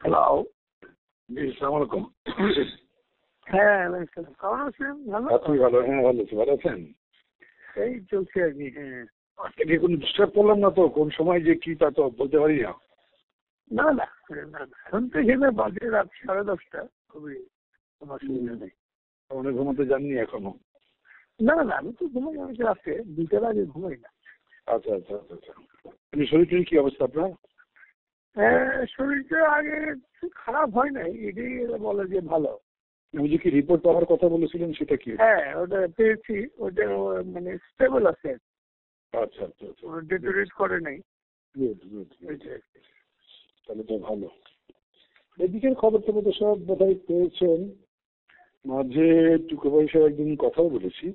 Hello জি হ্যাঁ কেমন আছেন ভালো? আপনি ভালো? হ্যাঁ ভালো আছি। ভালো আছেন? এই চলছে আর কি হ্যাঁ। কোনো ডিস্টার্ব করলাম না তো? কোন সময় যে কি তা তো বলতে পারি না। না না না না। এখন তো এখানে বাজে রাত সাড়ে দশটা। খুবই অসুবিধা নেই। অনেক ঘুমাতে যাননি এখনও। না না আমি তো ঘুমাই আমি রাতে দুটার আগে ঘুমাই না। আচ্ছা আচ্ছা আচ্ছা আচ্ছা। এমনি শরীর টরীর কি অবস্থা আপনার? হ্যাঁ শরীরটা আগে খারাপ হয় নাই এটাই বলে যে ভালো। আমি যে কি রিপোর্ট পাওয়ার কথা বলেছিলেন সেটা কি? হ্যাঁ ওটা পেয়েছি ওটা মানে স্টেবল আছে। আচ্ছা আচ্ছা আচ্ছা। ডেটোরেট করে নাই। তাহলে তো ভালো। এদিকের খবর তো সব বোধহয় পেয়েছেন। মাঝে টুকু পয়সা একদিন কথাও বলেছি।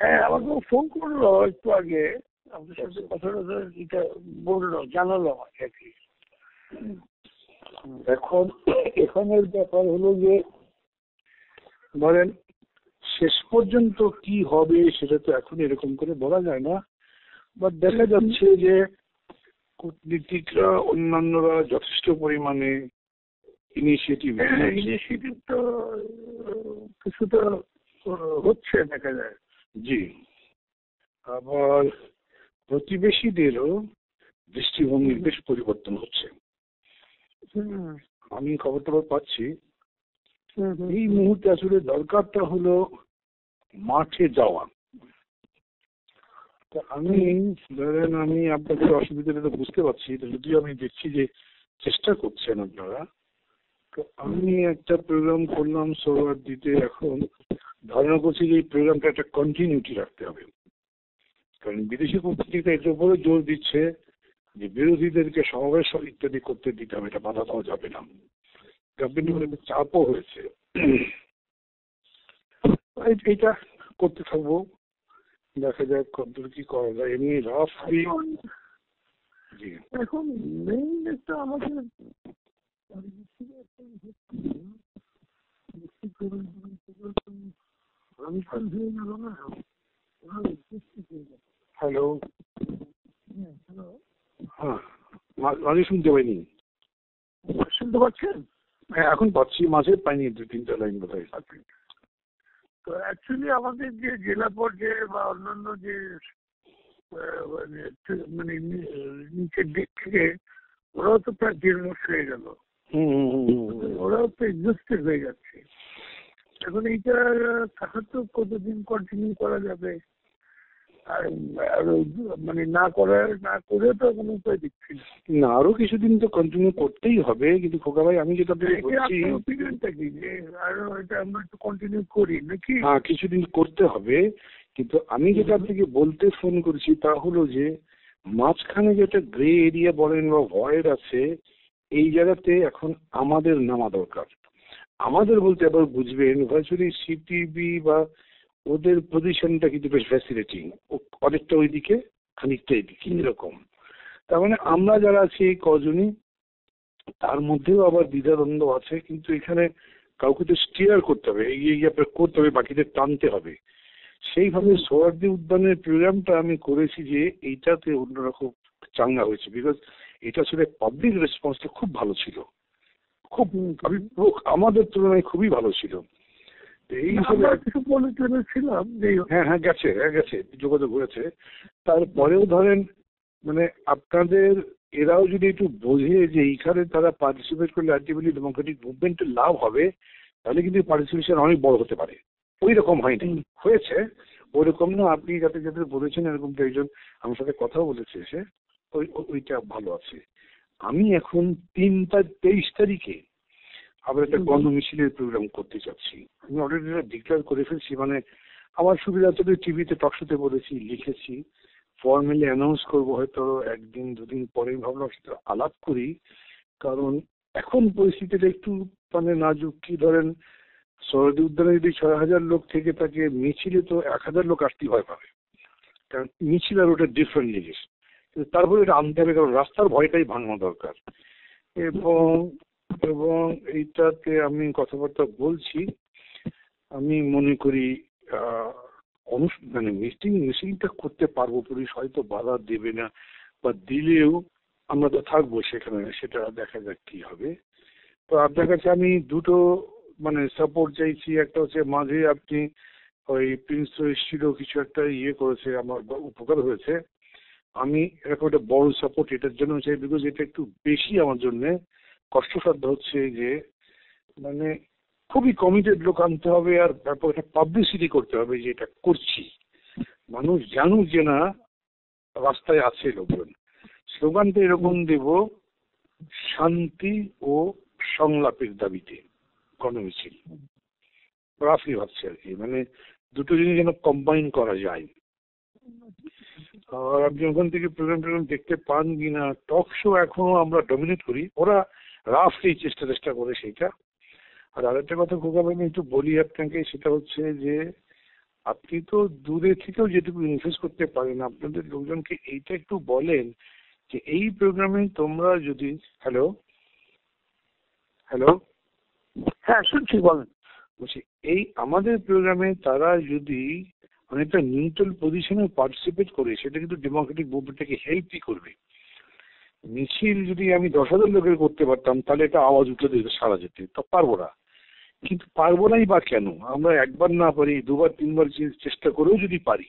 হ্যাঁ আমাকে ফোন করল একটু আগে। আপনার সাথে কথা এটা বলল, জানালো আমাকে আর এখন, এখানের ব্যাপার হলো যে, ধরেন, শেষ পর্যন্ত কি হবে সেটা তো এখন এরকম করে বলা যায় না। বাট দেখা যাচ্ছে যে, কূটনীতিকরা, অন্যান্যরা যথেষ্ট পরিমাণে ইনিশিয়েটিভ ইনিশিয়েটিভ তো আহ, কিছু তো হচ্ছে দেখা যায়। জি। আবার প্রতিবেশীদেরও দৃষ্টিভঙ্গির বেশ পরিবর্তন হচ্ছে। হুম, আমি খবর টবর পাচ্ছি। এই মুহূর্তে আসলে দরকারটা হলো মাঠে যাওয়া। তা আমি ধরেন আমি আপনাদের অসুবিধাটা তো বুঝতে পারছি তো যদিও আমি দেখছি যে চেষ্টা করছেন আপনারা তো আমি একটা প্রোগ্রাম করলাম সোমবার দিতে এখন। ধারণা করছি যে এই প্রোগ্রামটা একটা কন্টিনিউটি রাখতে হবে। কারণ বিদেশি কূটনীতিকরা এটার উপরে জোর দিচ্ছে যে বিরোধীদেরকে সমাবেশ ইত্যাদি করতে দিতে হবে এটা বাধা দেওয়া যাবে না। গভর্নমেন্টের চাপও হয়েছে। এই- এইটা করতে থাকব। দেখা যাক কতদূর কি করা যায়। এমনি রাফলি জি। এখন মেইন একটা আমাদের হয়ে হ্যালো হ্যালো হ্যাঁ মাঝে শুনতে পাইনি। শুনতে পাচ্ছেন? হ্যাঁ এখন পাচ্ছি মাঝে পাইনি দু তিনটা লাইন বোধহয় তো অ্যাকচুয়ালি আমাদের যে জেলা পর্যায়ে বা অন্যান্য যে মানে মানে নিচের দিক থেকে ওরাও তো প্রায় দেড় মাস হয়ে গেল। ওরাও তো এক্সস্টেড হয়ে যাচ্ছে। এখন এইটা থাকা তো কতদিন কন্টিনিউ করা যাবে? আর মানে না করার না করে তো কোনো উপায় দেখছি না। আরও কিছুদিন তো কন্টিনিউ করতেই হবে কিন্তু খোকা ভাই আমি যেটা বলছি আপনার ওপিনিয়নটা কি? যে আর এটা আমরা একটু কন্টিনিউ করি নাকি? হ্যাঁ কিছুদিন করতে হবে কিন্তু আমি যেটা আপনাকে বলতে ফোন করেছি তা হলো যে মাঝখানে যেটা গ্রে এরিয়া বলেন বা ভয়েড আছে এই জায়গাতে এখন আমাদের নামা দরকার। আমাদের বলতে আবার বুঝবেন ভার্চুয়ালি সিটিবি বা ওদের পজিশনটা কিন্তু বেশ ফ্যাসিনেটিং অনেকটা ওইদিকে, খানিকটা এদিকে এরকম তার মানে আমরা যারা আছি এই কজনই, তার মধ্যেও আবার দ্বিধাদ্বন্দ্ব আছে, কিন্তু এখানে কাউকে তো স্টিয়ার করতে হবে গিয়ে আপনার করতে হবে, বাকিদের টানতে হবে। সেইভাবে সোয়ার্দি উদ্যানের প্রোগ্রামটা আমি করেছি যে, এইটাতে অন্যরকম চাঙ্গা হয়েছে। বিকজ এটা আসলে পাবলিক রেসপন্সটা খুব ভালো ছিল। খুব আমি আমাদের তুলনায় খুবই ভালো ছিল। এই যে হ্যাঁ হ্যাঁ গেছে হ্যাঁ গেছে যোগাযোগ হয়েছে। তারপরেও ধরেন মানে আপনাদের এরাও যদি একটু বোঝে যে এইখানে তারা পার্টিসিপেট করলে আলটিমেটলি ডেমোক্রেটিক মুভমেন্টের লাভ হবে তাহলে কিন্তু পার্টিসিপেশন অনেক বড় হতে পারে। ওই রকম হয়নি হয়েছে ওই রকম না আপনি যাতে যাতে বলেছেন এরকম তো একজন আমার সাথে কথাও বলেছে এসে। ওইটা ভালো আছে। আমি এখন তিন তার তেইশ তারিখে আবার একটা। গণমিছিলের প্রোগ্রাম করতে চাচ্ছি আমি অলরেডি ডিক্লেয়ার করে ফেলছি মানে আমার সুবিধা তো টিভিতে টকশোতে বলেছি লিখেছি ফর্মালি অ্যানাউন্স করব হয়তো একদিন দুদিন পরেই ভাবলাম সেটা আলাপ করি। কারণ এখন পরিস্থিতিটা একটু মানে নাজুক। কি ধরেন সরদি উদ্যানে যদি ছয় হাজার লোক থেকে থাকে মিছিলে তো এক হাজার লোক আসতেই ভয় পাবে। কারণ মিছিল আর ওটা ডিফারেন্ট জিনিস। তারপরে এটা আনতে হবে, কারণ রাস্তার ভয়টাই ভাঙানো দরকার। এবং এবং এইটাতে আমি কথাবার্তা বলছি, আমি মনে করি মানে মিটিং মিটিংটা করতে পারব, পুলিশ হয়তো বাধা দেবে না, বা দিলেও আমরা তো থাকব সেখানে, সেটা দেখা যাক কি হবে। তো আপনার কাছে আমি দুটো মানে সাপোর্ট চাইছি, একটা হচ্ছে মাঝে আপনি ওই প্রিন্স এসেছিল, কিছু একটা ইয়ে করেছে, আমার উপকার হয়েছে। আমি এরকম একটা বড় সাপোর্ট এটার জন্য চাই বিকজ এটা একটু বেশি আমার জন্য কষ্টসাধ্য হচ্ছে যে মানে খুবই কমিটেড লোক আনতে হবে আর ব্যাপক একটা পাবলিসিটি করতে হবে যে এটা করছি। মানুষ জানুক যে না, রাস্তায় আছে লোকজন। স্লোগানটা এরকম দেব, শান্তি ও সংলাপের দাবিতে, গণমিছিল। রাফলি ভাবছি আর কি মানে দুটো জিনিস যেন কম্বাইন করা যায়। আর আপনি ওখান থেকে প্রোগ্রাম টোগ্রাম দেখতে পান কিনা টক শো এখনও আমরা ডমিনেট করি ওরা রাফলি চেষ্টা চেষ্টা করে সেইটা। আর আরেকটা কথা খোকা আমি একটু বলি আপনাকে সেটা হচ্ছে যে আপনি তো দূরে থেকেও যেটুকু ইনভেস্ট করতে পারেন আপনাদের লোকজনকে এইটা একটু বলেন যে এই প্রোগ্রামে তোমরা যদি হ্যালো হ্যালো হ্যাঁ শুনছি বলেন। বলছি এই আমাদের প্রোগ্রামে তারা যদি অনেকটা নিউট্রাল পজিশনে পার্টিসিপেট করে, সেটা কিন্তু ডেমোক্রেটিক মুভমেন্টটাকে হেল্পই করবে। মিছিল যদি আমি দশ হাজার লোকের করতে পারতাম, তাহলে এটা আওয়াজ উঠে দিতে সারা যেতে। তা পারব না। কিন্তু পারব নাই বা কেন? আমরা একবার না পারি, দুবার, তিনবার চেষ্টা করেও যদি পারি,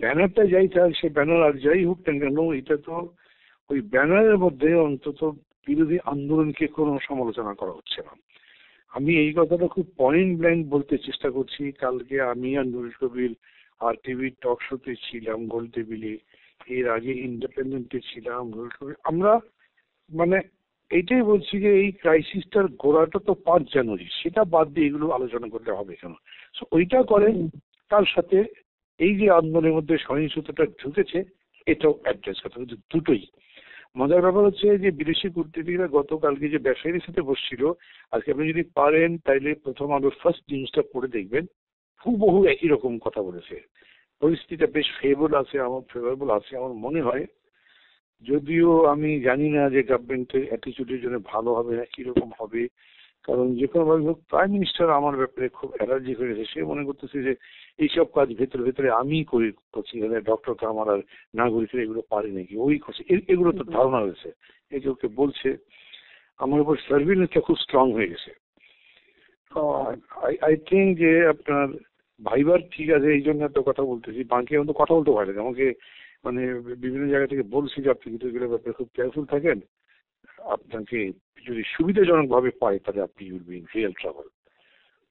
ব্যানারটা যাই তাহলে সে ব্যানার আর যাই হোক না কেন, এটা তো ওই ব্যানারের মধ্যে অন্তত বিরোধী আন্দোলনকে কোনো সমালোচনা করা হচ্ছে না। আমি এই কথাটা খুব পয়েন্ট ব্ল্যাঙ্ক বলতে চেষ্টা করছি। কালকে আমি আর নুরুল কবির আর টিভি টক শোতে ছিলাম, গোল টেবিলে। এর আগে ইন্ডিপেন্ডেন্টে ছিলাম আমরা মানে এইটাই বলছি যে এই ক্রাইসিসটার গোড়াটা তো পাঁচ জানুয়ারি। সেটা বাদ দিয়ে এগুলো আলোচনা করলে হবে কেন? ওইটা করেন তার সাথে এই যে আন্দোলনের মধ্যে সহিংসতাটা ঢুকেছে, এটাও অ্যাড্রেস করতে হবে। দুটোই। মজার ব্যাপার হচ্ছে যে বিদেশি কূটনীতিকরা গতকালকে যে ব্যবসায়ীদের সাথে বসছিল, আজকে আপনি যদি পারেন তাইলে প্রথম আলোর ফার্স্ট নিউজটা পড়ে দেখবেন। হুবহু একই রকম কথা বলেছে। পরিস্থিতিটা বেশ ফেভারেবল আছে আমার ফেভারেবল আছে আমার মনে হয়। যদিও আমি জানি না যে গভর্নমেন্টের অ্যাটিচিউডের জন্য ভালো হবে না কীরকম হবে। কারণ যে কোনো ভাবে হোক প্রাইম মিনিস্টার আমার ব্যাপারে খুব অ্যালার্জি হয়ে গেছে। সে মনে করতেছে যে এইসব কাজ ভেতরে ভেতরে আমি করি করছি। এখানে ডক্টর কামার আর নাগরিকরা এগুলো পারে নাকি? ওই করছে। এগুলো তো ধারণা হয়েছে এই যে ওকে বলছে আমার উপর সার্ভিলেন্সটা খুব স্ট্রং হয়ে গেছে। আই থিঙ্ক যে আপনার ভাইবার ঠিক আছে এই জন্য একটা কথা বলতেছি। বাকি এখন তো কথা বলতে পারে আমাকে মানে বিভিন্ন জায়গা থেকে বলছি যে আপনি কিন্তু এগুলোর ব্যাপারে খুব কেয়ারফুল থাকেন। আপনাকে যদি সুবিধাজনক ভাবে পায় তাহলে আপনি you'll be in real travel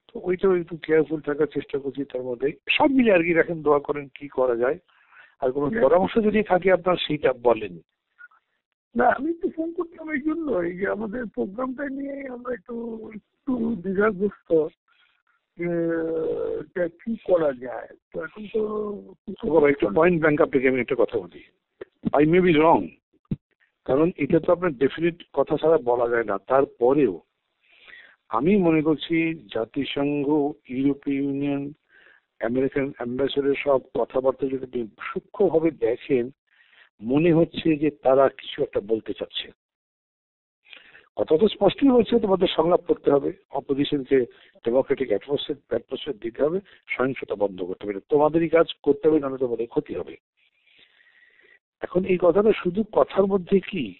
তো ওইটাও একটু কেয়ারফুল থাকার চেষ্টা করছি তার মধ্যে। সব মিলে আর কি রাখেন দোয়া করেন কি করা যায়। আর কোনো পরামর্শ যদি থাকে আপনার সেইটা বলেন। না আমি তো ফোন করতাম এই জন্য এই যে আমাদের প্রোগ্রামটা নিয়ে আমরা একটু একটু দ্বিধাগ্রস্ত। কি করা যায়? তো এখন তো একটু পয়েন্ট ব্যাংক আপনাকে আমি একটা কথা বলি। আই মে বি রং কারণ এটা তো আপনার ডেফিনেট কথা ছাড়া বলা যায় না। তারপরেও আমি মনে করছি জাতিসংঘ ইউরোপীয় ইউনিয়ন আমেরিকান অ্যাম্বাসেডার সব কথাবার্তা যদি সূক্ষ্মভাবে দেখেন মনে হচ্ছে যে তারা কিছু একটা বলতে চাচ্ছে। কথা তো স্পষ্টই হচ্ছে তোমাদের সংলাপ করতে হবে। অপোজিশনকে ডেমোক্রেটিক অ্যাটমসফিয়ার দিতে হবে, সহিংসতা বন্ধ করতে হবে। তোমাদেরই কাজ, করতে হবে, নাহলে তোমাদের ক্ষতি হবে। এখন এই কথাটা শুধু কথার মধ্যে কি?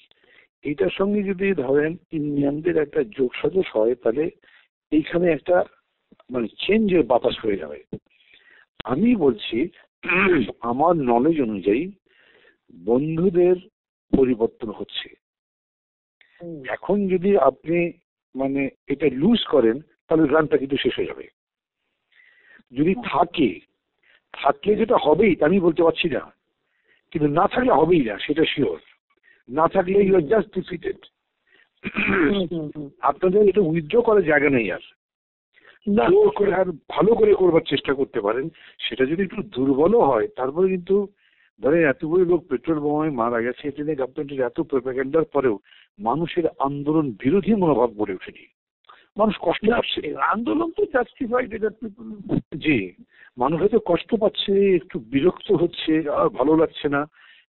এইটার সঙ্গে যদি ধরেন ইন্ডিয়ানদের একটা যোগ সাজস হয়, তাহলে এইখানে একটা মানে চেঞ্জের বাতাস হয়ে যাবে। আমি বলছি, আমার নলেজ অনুযায়ী বন্ধুদের পরিবর্তন হচ্ছে। এখন যদি আপনি মানে এটা লুজ করেন তাহলে গানটা কিন্তু শেষ হয়ে যাবে। যদি থাকে থাকলে যেটা হবেই তা আমি বলতে পারছি না। কিন্তু না থাকলে হবেই না সেটা শিওর না থাকলে ইউ আর জাস্ট ডিফিটেড। আপনাদের এটা উইথড্র করার জায়গা নেই আর। জোর করে আর ভালো করে করবার চেষ্টা করতে পারেন। সেটা যদি একটু দুর্বলও হয় তারপরে কিন্তু ধরেন এতগুলো লোক পেট্রোল বোমায় মারা গেছে এটা নিয়ে গভর্নমেন্টের এত প্রোপাগ্যান্ডার পরেও মানুষের আন্দোলন বিরোধী মনোভাব গড়ে ওঠেনি। মানুষ কষ্ট পাচ্ছে আন্দোলন তো জাস্টিফাইড এটা জি মানুষ হয়তো কষ্ট পাচ্ছে একটু বিরক্ত হচ্ছে আর ভালো লাগছে না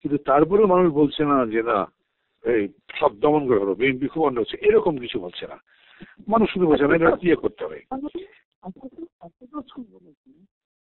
কিন্তু তারপরেও মানুষ বলছে না যে না এই সব দমন করে হলো বিএনপি খুব অন্য হচ্ছে এরকম কিছু বলছে না। মানুষ শুধু বলছে না এটা ইয়ে করতে হবে।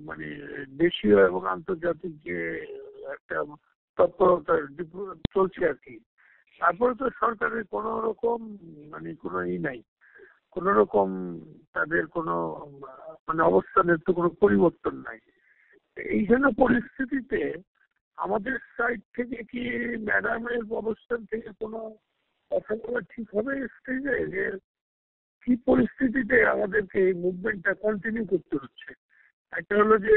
মানে দেশীয় এবং আন্তর্জাতিক যে একটা তৎপরতা চলছে আর কি। তারপরে তো সরকারের কোনো রকম মানে কোনো ই নাই। কোন রকম তাদের কোনো মানে অবস্থানের তো কোনো পরিবর্তন নাই। এই জন্য পরিস্থিতিতে আমাদের সাইড থেকে কি ম্যাডামের অবস্থান থেকে কোনো কথা বলা ঠিক হবে স্টেজে যে কি পরিস্থিতিতে আমাদেরকে এই মুভমেন্টটা কন্টিনিউ করতে হচ্ছে? একটা হলো যে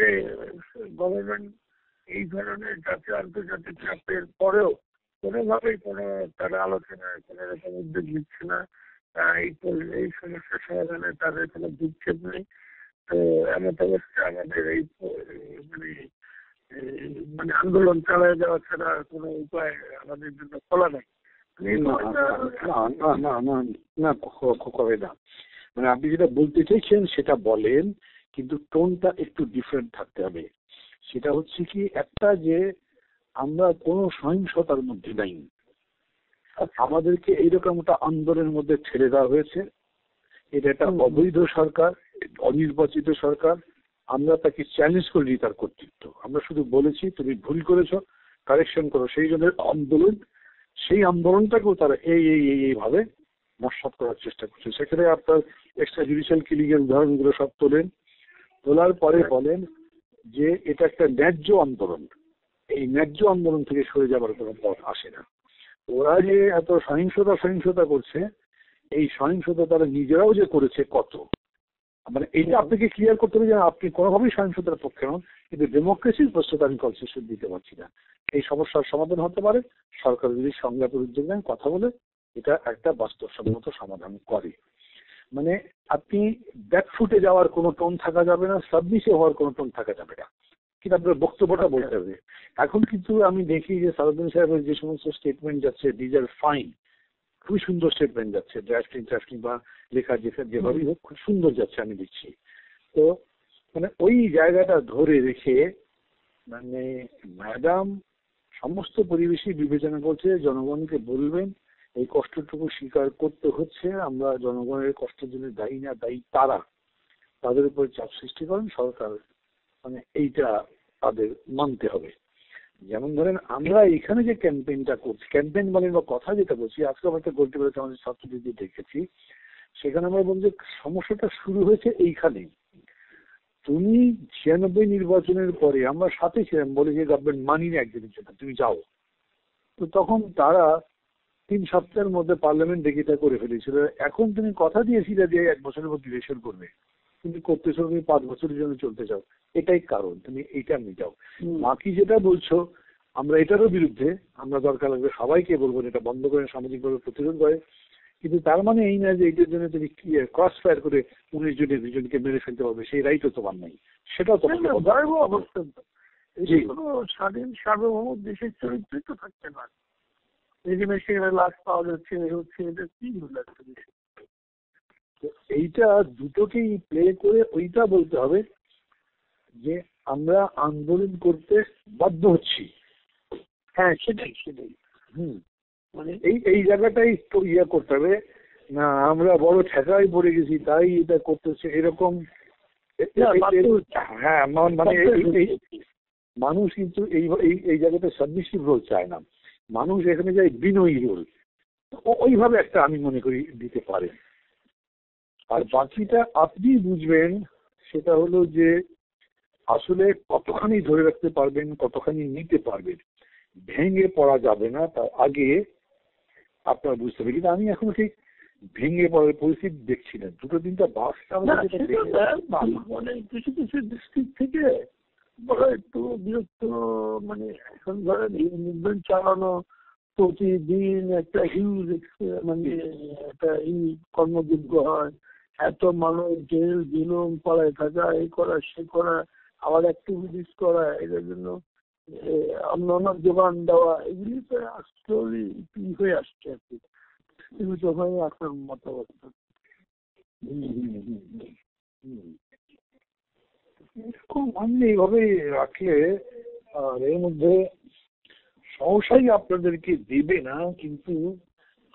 গভর্নমেন্ট এই ধরনের জাতীয় আন্তর্জাতিক চাপের পরেও কোনোভাবেই কোনো তারা আলোচনায় কোনো রকম উদ্যোগ নিচ্ছে না। এই এই সমস্যার সমাধানে তাদের কোনো বিক্ষেপ নেই। তো এমন অবস্থায় আমাদের এই মানে মানে আন্দোলন চালায় যাওয়া ছাড়া কোনো উপায় আমাদের জন্য খোলা নাই। মানে এই না না না না না না না মানে আপনি যেটা বলতে চাইছেন সেটা বলেন। কিন্তু টোনটা একটু ডিফারেন্ট থাকতে হবে। সেটা হচ্ছে কি একটা যে আমরা কোনো সহিংসতার মধ্যে নাই। আমাদেরকে এইরকম একটা আন্দোলনের মধ্যে ছেড়ে দেওয়া হয়েছে। এটা একটা অবৈধ সরকার অনির্বাচিত সরকার। আমরা তাকে চ্যালেঞ্জ করিনি তার কর্তৃত্ব। আমরা শুধু বলেছি তুমি ভুল করেছ কারেকশন করো। সেই জন্য আন্দোলন সেই আন্দোলনটাকেও তারা এই এই এই এইভাবে নস্বাত করার চেষ্টা করছে। সেখানে আপনার এক্সট্রা জুডিশিয়াল কিলিং এর উদাহরণগুলো সব তোলেন। তোলার পরে বলেন যে এটা একটা ন্যায্য আন্দোলন। এই ন্যায্য আন্দোলন থেকে সরে যাবার কোনো পথ আসে না। ওরা যে এত সহিংসতা সহিংসতা করছে, এই সহিংসতা তারা নিজেরাও যে করেছে কত? মানে এইটা আপনাকে ক্লিয়ার করতে হবে যে আপনি কোনোভাবেই সহিংসতার পক্ষে নন, কিন্তু ডেমোক্রেসির প্রশ্নটা আমি কনসেশন দিতে পারছি না। এই সমস্যার সমাধান হতে পারে, সরকার যদি সংলাপের উদ্যোগ নেন, কথা বলে এটা একটা বাস্তবসম্মত সমাধান করে। মানে আপনি ব্যাকফুটে যাওয়ার কোনো টোন থাকা যাবে না সাবমিশে হওয়ার কোনো টোন থাকা যাবে না। কিন্তু আপনার বক্তব্যটা বলতে হবে। এখন কিন্তু আমি দেখি যে সারুদ্দিন সাহেবের যে সমস্ত স্টেটমেন্ট যাচ্ছে ডিজ আর ফাইন খুবই সুন্দর স্টেটমেন্ট যাচ্ছে ড্রাফটিং ড্রাফটিং বা লেখা যেখানে যেভাবেই হোক খুব সুন্দর যাচ্ছে আমি দেখছি। তো মানে ওই জায়গাটা ধরে রেখে মানে ম্যাডাম সমস্ত পরিবেশই বিবেচনা করছে জনগণকে বলবেন এই কষ্টটুকু স্বীকার করতে হচ্ছে। আমরা জনগণের কষ্টের জন্য দায়ী না, দায়ী তারা। তাদের উপর চাপ সৃষ্টি করেন সরকার। মানে এইটা তাদের মানতে হবে। যেমন ধরেন, আমরা এখানে যে ক্যাম্পেইনটা করছি, ক্যাম্পেইন বলেন বা কথা যেটা বলছি, আজকে আমরা গল্প বেরোতে আমাদের ছাত্রদের দেখেছি। সেখানে আমরা বলছি সমস্যাটা শুরু হয়েছে এইখানেই। তুমি ছিয়ানব্বই নির্বাচনের পরে আমরা সাথে ছিলাম, বলে যে গভর্নমেন্ট মানি না একদিনের জন্য, তুমি যাও। তো তখন তারা তিন সপ্তাহের মধ্যে পার্লামেন্ট ডেকেটা করে ফেলেছিল। এখন তুমি কথা দিয়েছিলে যে এক বছরের মধ্যে ইলেকশন করবে। কিন্তু করতেছো তুমি পাঁচ বছরের জন্য চলতে চাও। এটাই কারণ তুমি এইটা মেটাও। বাকি যেটা বলছো আমরা এটারও বিরুদ্ধে আমরা দরকার লাগবে সবাইকে বলব এটা বন্ধ করে সামাজিকভাবে প্রতিরোধ করে। কিন্তু তার মানে এই না যে এইটার জন্য তুমি ক্রস ফায়ার করে উনিশ জনের দুজনকে মেরে ফেলতে পারবে সেই রাইটও তোমার নাই। সেটাও তোমার অবস্থা। স্বাধীন সার্বভৌম দেশের চরিত্রই তো থাকছে না। সেখানে লাশ পাওয়া যাচ্ছে এ হচ্ছে এটা কি তো এইটা দুটোকেই প্লে করে ওইটা বলতে হবে যে আমরা আন্দোলন করতে বাধ্য হচ্ছি। হ্যাঁ সেটাই সেটাই। হুম। মানে এই এই জায়গাটাই একটু ইয়ে করতে হবে। না আমরা বড় ঠেকায় পড়ে গেছি তাই এটা করতেছে এরকম। হ্যাঁ মানে মানুষ কিন্তু এই এই এই জায়গাতে সাবমিসিভ রোল চায় না। মানুষ এখানে যায় বিনয়ী রোল ওইভাবে একটা আমি মনে করি দিতে পারে। আর বাকিটা আপনি বুঝবেন সেটা হলো যে আসলে কতখানি ধরে রাখতে পারবেন কতখানি নিতে পারবেন। ভেঙে পড়া যাবে না তার আগে আপনার বুঝতে হবে। কিন্তু আমি এখন ঠিক ভেঙে পড়ার পরিস্থিতি দেখছি না। দুটো তিনটা বাস কিছু কিছু ডিস্ট্রিক্ট থেকে বড় একটু বিরক্ত মানে এখন ধরেন এই মুভমেন্ট চালানো প্রতিদিন একটা হিউজ মানে একটা ই কর্মযোগ্য হয়। এত মানুষ জেল জুলুম পাড়ায় থাকা, এই করা, সে করা, আবার অ্যাক্টিভিটিস করা এটার জন্য অন্যান্য যোগান দেওয়া, এগুলি তো স্লোলি হয়ে আসছে আর কি। সীমিত হয়ে আসার মতো অবস্থা এরকম আপনি এইভাবে রাখলে, আর এর মধ্যে সহসাই আপনাদেরকে দেবে না, কিন্তু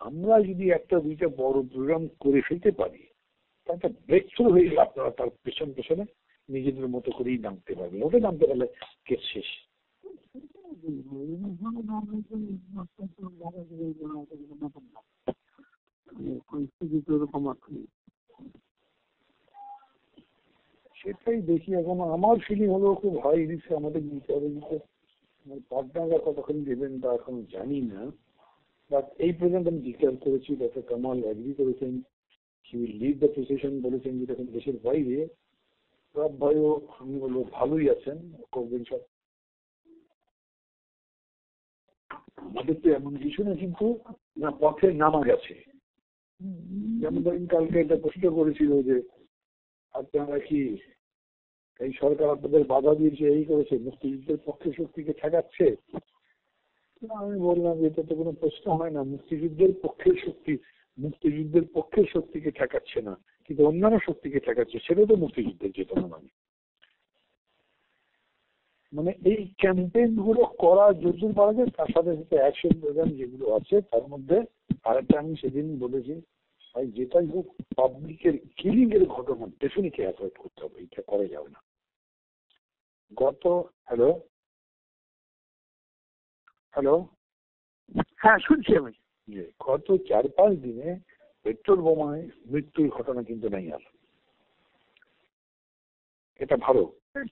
আমরা যদি একটা দুইটা বড় প্রোগ্রাম করে ফেলতে পারি, তা একটা ব্রেক থ্রু হয়ে গেলে আপনারা তার পেছন পেছনে নিজেদের মতো করেই নামতে পারবেন। ওটা নামতে পারলে কেস শেষ। তো এরকম আছে। সেটাই দেখি এখন। আমার ফিলিং হলো খুব হাই রিস্ক আমাদের নিতে হবে কিন্তু আমার পার্টনাররা কতক্ষণ দেবেন তা এখন জানি না। বাট এই পর্যন্ত আমি ডিক্লেয়ার করেছি ডক্টর কামাল অ্যাগ্রি করেছেন। He will lead the procession বলেছেন যে এখন দেশের বাইরে সব ভাইও আমি বলব ভালোই আছেন করবেন সব। আমাদের তো এমন কিছু না কিন্তু না পথে নামা গেছে। যেমন ধরেন কালকে একটা প্রশ্ন করেছিল যে আপনারা কি এই সরকার আপনাদের বাধা দিয়েছে এই করেছে, মুক্তিযুদ্ধের পক্ষে শক্তিকে ঠেকাচ্ছে? আমি বললাম এটা তো কোনো প্রশ্ন হয় না। মুক্তিযুদ্ধের পক্ষের শক্তি, মুক্তিযুদ্ধের পক্ষের শক্তিকে ঠেকাচ্ছে না, কিন্তু অন্যান্য শক্তিকে ঠেকাচ্ছে, সেটা তো মুক্তিযুদ্ধের চেতনা মানে। মানে এই ক্যাম্পেইনগুলো করা যতদূর পারা যায়, তার সাথে সাথে অ্যাকশন প্রোগ্রাম যেগুলো আছে, তার মধ্যে আরেকটা আমি সেদিন বলেছি ভাই যেটাই হোক পাবলিকের কিলিং এর ঘটনা ডেফিনেটলি অ্যাভয়েড করতে হবে এটা করা যাবে না। গত হ্যালো হ্যালো হ্যাঁ শুনছি আমি। গত চার পাঁচ দিনে পেট্রোল বোমায় মৃত্যুর ঘটনা কিন্তু নেই আর। এটা ভালো?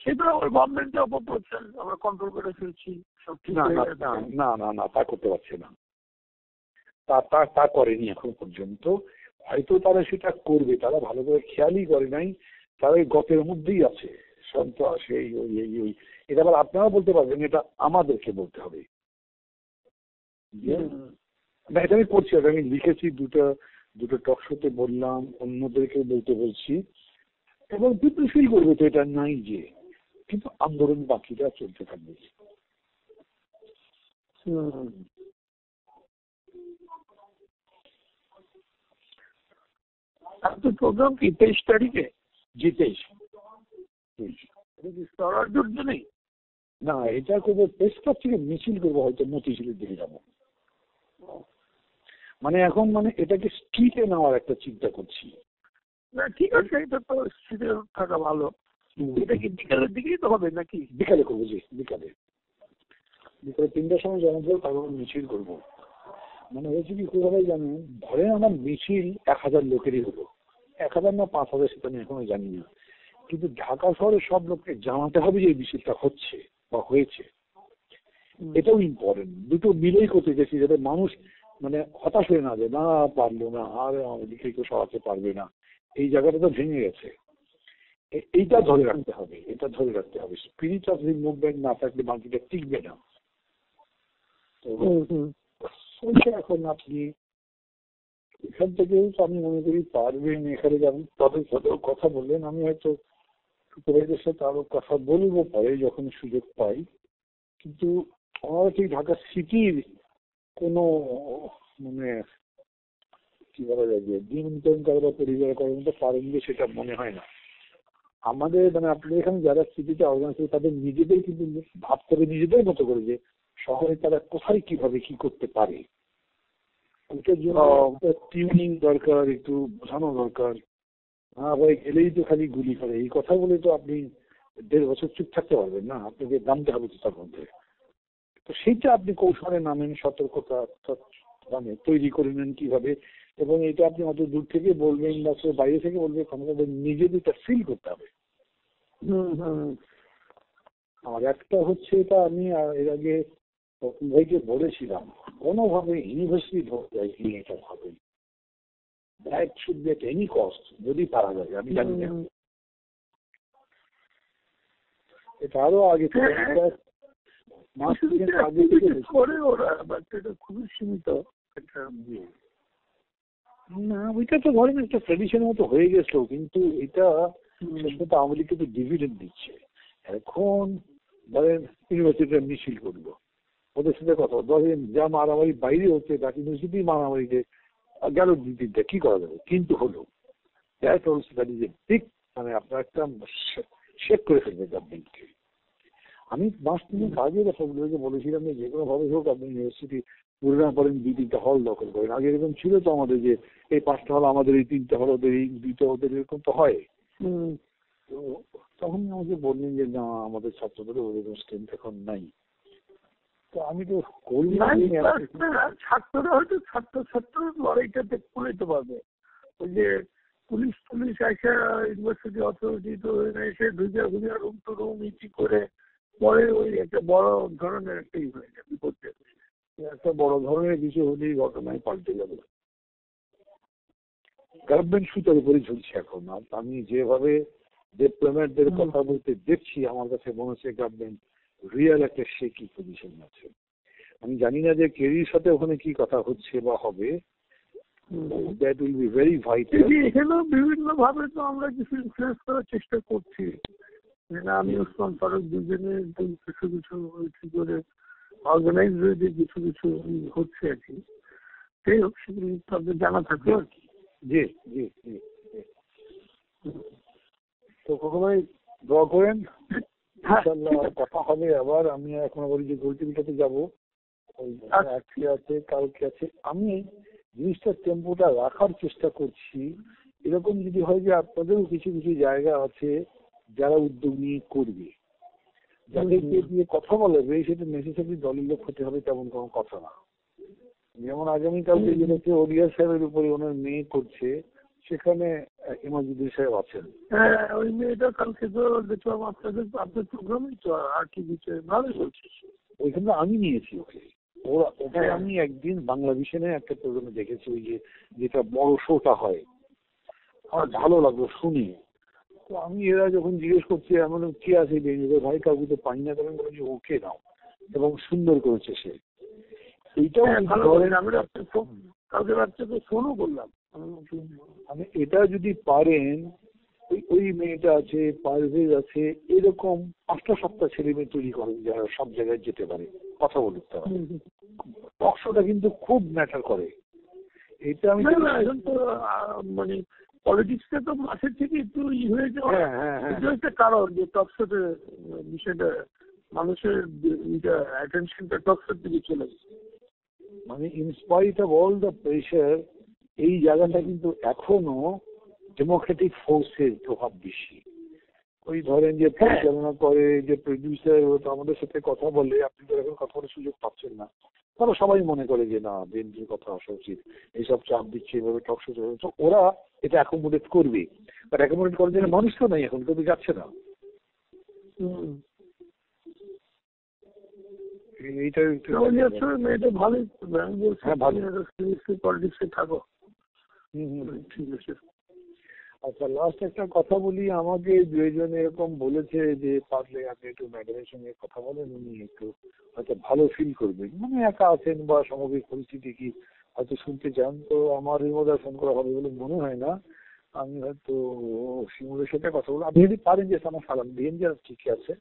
সেটা ওই গভর্নমেন্টে অপপ্রচার আমরা কন্ট্রোল করে ফেলছি সব ঠিক না না না, তা করতে পারছে না। তা তা তা করেনি এখন পর্যন্ত। হয়তো তারা সেটা করবে, তারা ভালো করে খেয়ালই করে নাই, তারা ওই গতের মধ্যেই আছে। সন্ত্রাস এই ওই এই, ওই। এটা আবার আপনারা বলতে পারবেন, এটা আমাদেরকে বলতে হবে। না, এটা আমি করছি আমি লিখেছি, দুটো দুটো টক শোতে বললাম, অন্যদেরকে বলতে বলছি। এবং পিপল ফিল করবে তো, এটা নাই যে, কিন্তু আন্দোলন বাকিটা চলতে থাকবে। আপনার প্রোগ্রাম কি তেইশ তারিখে? জিতেশ। স্বরাজ্যের জন্যই না এটা করব প্রেস থেকে মিছিল করব হয়তো মতিঝিলের দিকে যাব। মানে এখন মানে এটাকে স্ট্রিটে নেওয়ার একটা চিন্তা করছি। না ঠিক আছে এটা তো স্থিরে থাকা ভালো। এটা কি বিকালের দিকেই তো হবে নাকি? বিকালে করব জি বিকালে। বিকালে তিনটার সময় দেবো তারপর মিছিল করব। মানে হয়েছে কি কীভাবে জানেন? ধরেন আমার মিছিল এক হাজার লোকেরই হলো। এক হাজার না পাঁচ হাজার সেটা আমি এখনও জানি না। কিন্তু ঢাকা শহরে সব লোককে জানাতে হবে যে এই মিছিলটা হচ্ছে বা হয়েছে। এটাও ইম্পর্টেন্ট দুটো মিলেই করতে গেছি যাতে মানুষ মানে হতাশ হয়ে না যায়। না পারল না আর আমাদেরকে কেউ সরাতে পারবে না। এই জায়গাটা তো ভেঙে গেছে। এইটা ধরে রাখতে হবে। এটা ধরে রাখতে হবে। স্পিরিট অফ দি মুভমেন্ট না থাকলে বাকিটা টিকবে না। তো। ওইটা এখন আপনি এখান থেকেও আমি মনে করি পারবেন, এখানে যেমন তাদের সাথেও কথা বললেন, আমি হয়তো সুপারভাইজার সাথে আরও কথা বলব পরে যখন সুযোগ পাই। কিন্তু আমার ঠিক ঢাকা সিটির কোনো মানে কি বলা যায় যে নিয়ন্ত্রণ করা পরিবার করার মতো পারেনবে সেটা মনে হয় না। আমাদের মানে আপনাদের এখানে যারা সিটিতে অর্গানাইজ করে তাদের নিজেদের কিন্তু ভাবতে হবে, নিজেদের মতো করে যে শহরে তারা কোথায় কীভাবে কি করতে পারে? ওটার জন্য টিউনিং দরকার একটু বোঝানো দরকার। হ্যাঁ ভাই গেলেই তো খালি গুলি করে। এই কথা বলে তো আপনি দেড় বছর চুপ থাকতে পারবেন না আপনাকে নামতে হবে তো তার মধ্যে। তো সেইটা আপনি কৌশলে নামেন সতর্কতা মানে তৈরি করে নেন কীভাবে। এবং এটা আপনি অত দূর থেকে বলবেন বা সে বাইরে থেকে বলবে আমাদের নিজেদেরটা ফিল করতে হবে। আর একটা হচ্ছে এটা আমি এর আগে তপন ভাইকে বলেছিলাম কোনোভাবে ইউনিভার্সিটি ধরতে এটা ভাবে that should be any cost যদি পারা যায় আমি জানি না এটা আরও আগে থেকে মাস কিছু তিনেক কিছু আগে থেকে করে ওরা বাট এটা খুবই সীমিত না ওইটা তো ধরেন একটা ট্রেডিশনের মতো হয়ে গেছিল কিন্তু এটা আওয়ামী লীগকে তো ডিভিডেন্ড দিচ্ছে এখন ধরেন ইউনিভার্সিটির মিছিল করল ওদের সাথে কথা ধরেন যা মারামারি বাইরে হচ্ছে ঢাকা ইউনিভার্সিটি মারামারিতে গেল দুই তিনটা। কি করা যাবে? কিন্তু হলো that also that is a big মানে আপনার একটা শেক করে ফেলবে গভর্নমেন্টকে আমি মাস তিনেক আগে সবগুলোকে বলেছিলাম যে যে কোনো ভাবে হোক আপনি ইউনিভার্সিটি পুরে না পারেন দুই তিনটা হল দখল করেন। আগে এরকম ছিল তো আমাদের যে এই পাঁচটা হল আমাদের এই তিনটা হল ওদের এই দুইটা ওদের এরকম তো হয়। তো তখন আমাকে বললেন যে না আমাদের ছাত্রদের ওরকম স্ট্রেন্থ এখন নাই। তো আমি তো করি ছাত্ররা হয়তো ছাত্র ছাত্র লড়াইটাতে নিতে পারবে ওই যে পুলিশ পুলিশ এসে ইউনিভার্সিটি অথরিটি তো এসে ঢুকে ঢুকে রুম টু রুম ইটি করে পরে ওই একটা বড় ধরনের একটা ই হয়ে যায় বিপদ যায়। একটা বড় ধরনের কিছু হলেই ঘটনায় পাল্টে যাবে গভর্নমেন্ট সুতার উপরে ঝুলছে এখন আর আমি যেভাবে ডিপ্লোম্যাটদের হুম। কথা বলতে দেখছি আমার কাছে মনে হচ্ছে গভর্নমেন্ট রিয়েল একটা সে শেকি পজিশন আছে। আমি জানি না যে কেরির সাথে ওখানে কি কথা হচ্ছে বা হবে। That will be very vital এখানেও বিভিন্ন ভাবে তো আমরা কিছু ইনফ্লুয়েন্স করার চেষ্টা করছি। আমি ওসমান ফারুক দুজনে কিছু কিছু কি করে অর্গানাইজ হয়ে কিছু কিছু হচ্ছে আর কি। সেই হোক সেগুলি তাদের জানা থাকবে আর কি। জি জি জি। তো ভাই দোয়া করেন? ইনশাল্লাহ কথা হবে আবার। আমি এখন বলি যে গোলটিভিটাতে যাব। ওই আচ্ছা। আজকে আছে কালকে আছে। আমি জিনিসটার টেম্পোটা রাখার চেষ্টা করছি। এরকম যদি হয় যে আপনাদেরও কিছু কিছু জায়গা আছে যারা উদ্যোগ নিয়ে করবে। যাদেরকে। দিয়ে কথা বলাবে সেটা নেসেসারি দলের লোক হতে হবে তেমন কোনো কথা না। যেমন আগামীকালকে। যেটাকে ওডিয়া সাহেবের উপরে ওনার মেয়ে করছে সেখানে ইমাজুদ্দিন সাহেব আছেন। হ্যাঁ ওই মেয়েটা কালকে তো দেখলাম আপনাদের আপনার প্রোগ্রামই তো আর কি কিছু ভালোই বলছে ওইখানে আমি নিয়েছি ওকে। ওরা ওকে হ্যাঁ। আমি একদিন বাংলা ভিশনে একটা প্রোগ্রামে দেখেছি ওই যে যেটা বড় শোটা হয়। আমার ভালো লাগল শুনে। তো আমি এরা যখন জিজ্ঞেস করছি এমন কে আছে ভাই কাউকে তো পাই না তখন বলছি ওকে নাও। এবং সুন্দর করেছে সে। এইটাও হ্যাঁ ভালো ধরেন আমি রাত্রে ফোন কালকে রাত্রে তো ফোনও করলাম। মানে এটা যদি পারেন ওই ওই মেয়েটা আছে পারভেজ আছে এরকম পাঁচটা সাতটা ছেলে মেয়ে তৈরি করেন যারা সব জায়গায় যেতে পারে। কথা বলতে তারা। টকশোটা কিন্তু খুব ম্যাটার করে। এটা আমি এখন তো মানে পলিটিক্সটা তো মাসের থেকে একটু ই হয়ে যাওয়া। হ্যাঁ হ্যাঁ হ্যাঁ। এটা একটা কারণ যে টকশোতে বিষয়টা মানুষের ইটা অ্যাটেনশনটা টকশোর দিকে চলে গেছে। মানে in spite of all the pressure এই জায়গাটা কিন্তু এখনও ডেমোক্রেটিক ফোর্সের প্রভাব বেশি। ওই ধরেন যে হ্যাঁ। পরিচালনা করে যে প্রডিউসার ও তো আমাদের সাথে কথা বলে আপনি তো এখন কথা বলার সুযোগ পাচ্ছেন না। তারা সবাই মনে করে যে না বিএনপির কথা আসা উচিত। এইসব চাপ দিচ্ছে এভাবে টকশো তো ওরা এটা অ্যাকোমোডেট করবে। বাট অ্যাকোমোডেট করার জন্য মানুষ তো নাই এখন কেউ যাচ্ছে না। এইটা ভালোই হ্যাঁ, ভালো। পলিটিক্সে থাকো। ঠিক আছে। আচ্ছা লাস্ট একটা কথা বলি, আমাকে দুজন এরকম বলেছে যে, পারলে আপনি একটু ম্যাডামের সঙ্গে কথা বলেন, উনি একটু হয়তো ভালো ফিল করবেন। মানে একা আছেন বা সামগ্রিক পরিস্থিতি কি হয়তো শুনতে চান। তো আমার রিমোদার ফোন করা হবে বলে মনে হয় না। আমি হয়তো শিমুলের সাথে কথা বলব। আপনি যদি পারেন যে, আমার সালাম দিন যে, ঠিকই আছে।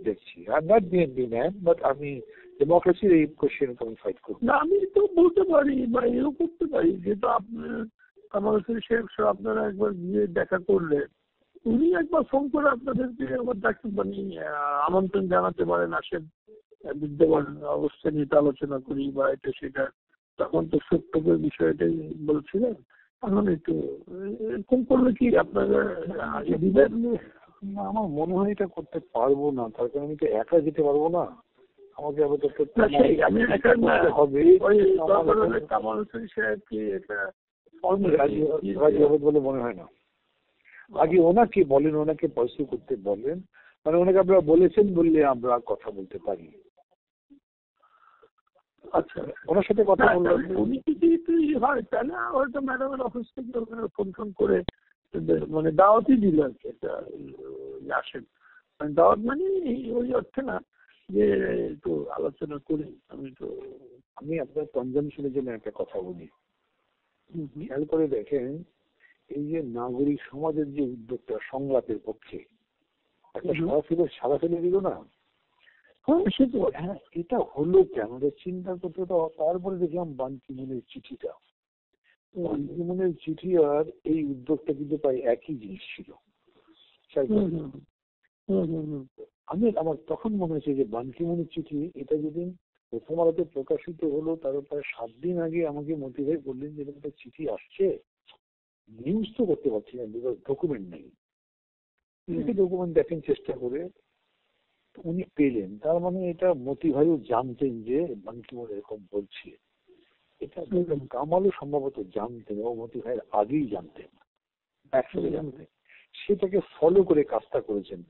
দেখছি। I not BNP man but আমি ডেমোক্রেসির এই কোশ্চেন আমি ফাইট করব। না, আমি তো বলতে পারি বা এও করতে পারি যেহেতু আপনি, আমার হোসেন শেখ আপনারা একবার গিয়ে দেখা করলে, উনি একবার ফোন করে আপনাদেরকে আবার ডাক্তার মানে আমন্ত্রণ জানাতে পারেন, আসেন বিদ্যমান অবস্থা নিয়ে আলোচনা করি বা এটা সেটা। তখন তো সত্যকের বিষয়টাই বলছিলেন এখন একটু এরকম করলে কি আপনারা দিবেন? না, আমার মনে হয় এটা করতে পারব না। তার কারণ আমি তো একা যেতে পারব না। আমাকে আবার তো হবে। রাজি রাজি হবে বলে মনে হয় না। আগে ওনাকে বলেন ওনাকে পয়সা করতে বলেন। মানে ওনাকে আপনারা বলেছেন বললে আমরা কথা বলতে পারি। আচ্ছা। ওনার সাথে কথা বললাম উনি যদি হয় তাহলে হয়তো ম্যাডামের অফিস থেকে ফোন ফোন করে মানে দাওয়াতই দিল আর কি একটা আসেন। মানে দাওয়াত মানে এই- ওই অর্থে না যে একটু আলোচনা করি। আমি তো আমি আপনার কনজামশনের জন্য একটা কথা বলি। খেয়াল করে দেখেন এই যে নাগরিক সমাজের যে উদ্যোগটা সংলাপের পক্ষে একটা। সারা ফেলে সারা ফেলে দিল না? হ্যাঁ সে তো হ্যাঁ এটা হলো কেন? চিন্তা করতে তারপরে দেখলাম বান্টি মনের চিঠিটা। বানকিমনের চিঠি আর এই উদ্যোগটা কিন্তু প্রায় একই জিনিস ছিল। আমি আমার তখন মনে হয়েছে যে বানকিমনের চিঠি এটা যেদিন প্রথম আলোতে প্রকাশিত হলো তার প্রায় সাত দিন আগে আমাকে মতি ভাই বললেন যে একটা চিঠি আসছে। নিউজ তো করতে পারছি না বিকজ ডকুমেন্ট নেই। ডকুমেন্ট দেখেন চেষ্টা করে উনি পেলেন। তার মানে এটা মতি ভাইও জানতেন যে বানকিমন এরকম বলছে। এটা। কামালও সম্ভবত জানতেন ও মতি ভাইয়ের আগেই জানতেন একসাথে জানতেন। সেটাকে ফলো করে কাজটা করেছেন।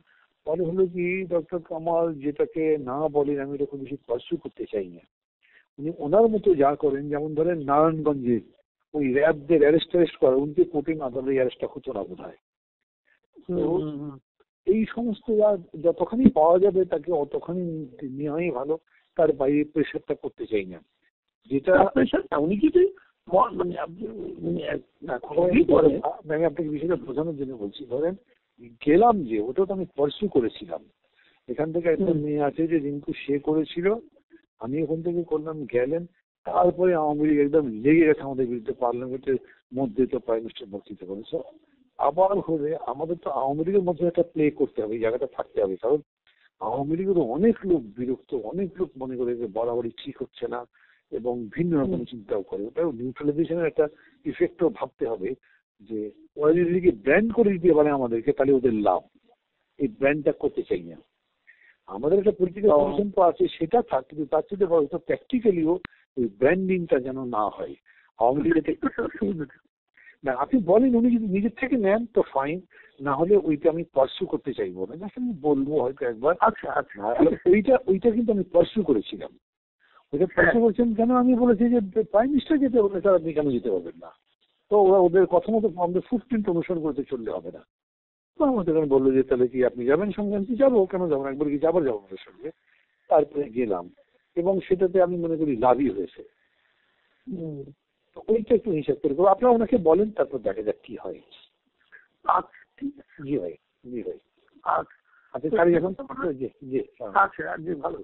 ফলে হলো কি ডক্টর কামাল যেটাকে না বলেন আমি এরকম বেশি পার্সু করতে চাই না। উনি ওনার মতো যা করেন যেমন ধরেন নারায়ণগঞ্জে ওই র্যাবদের অ্যারেস্ট ট্যারেস্ট করে উনকে কোর্টে না অ্যারেস্টটা হতো না বোধ হয়। এই সমস্ত যা যতখানি পাওয়া যাবে তাকে অতখানি নেওয়াই ভালো তার বাইরে প্রেশারটা করতে চাই না। যেটা উনি যদি মানে আপনি উনি এক- না খুবই করে আমি আপনাকে বিষয়টা বোঝানোর জন্য বলছি ধরেন গেলাম যে ওটা তো আমি পার্সু করেছিলাম। এখান থেকে একটা মেয়ে আছে যে রিঙ্কু সে করেছিল। আমি ওখান থেকে করলাম গেলেন। তারপরে আওয়ামী লীগ একদম লেগে গেছে আমাদের বিরুদ্ধে পার্লামেন্টের মধ্যে তো প্রাইম মিনিস্টার বক্তৃতা করেছে আবার হলে আমাদের তো আওয়ামী লীগের মধ্যে একটা প্লে করতে হবে এই জায়গাটা থাকতে হবে। কারণ আওয়ামী লীগের অনেক লোক বিরক্ত অনেক লোক মনে করে যে বরাবরই ঠিক হচ্ছে না। এবং ভিন্ন রকম চিন্তাও করে। ওটাও নিউট্রালাইজেশনের একটা ইফেক্টও ভাবতে হবে যে ওরা যদি ব্র্যান্ড করে দিতে পারে আমাদেরকে তাহলে ওদের লাভ। এই ব্র্যান্ডটা করতে চাই না। আমাদের একটা পলিটিক্যাল। পজিশন তো আছে সেটা থাক কিন্তু তার চেয়ে বড় তো প্র্যাকটিক্যালিও ওই ব্র্যান্ডিংটা যেন না হয়। আওয়ামী লীগের না আপনি বলেন উনি যদি নিজের থেকে নেন তো ফাইন না হলে ওইটা আমি পার্সু করতে চাইব না। জাস্ট আমি বলব হয়তো একবার। আচ্ছা আচ্ছা। ওইটা ওইটা কিন্তু আমি পার্সু করেছিলাম। ওইটা পার্সু করেছিলাম কেন আমি বলেছি যে প্রাইম মিনিস্টার যেতে বলে স্যার আপনি কেন যেতে পারবেন না? তো ওরা ওদের কথা মতো আমাদের ফুটপ্রিন্ট অনুসরণ করতে চললে হবে না। তো আমাদের তখন বলল যে তাহলে কি আপনি যাবেন আমি যাব কেন যাব একবার কি যাবার যাব ওদের সঙ্গে? তারপরে গেলাম এবং সেটাতে আমি মনে করি লাভই হয়েছে। ওইটা একটু হিসাব করে করব আপনারা ওনাকে বলেন তারপর দেখা যাক কি হয়। আচ্ছা জি ভাই জি ভাই। আচ্ছা। এখন জি জি আচ্ছা জি ভালো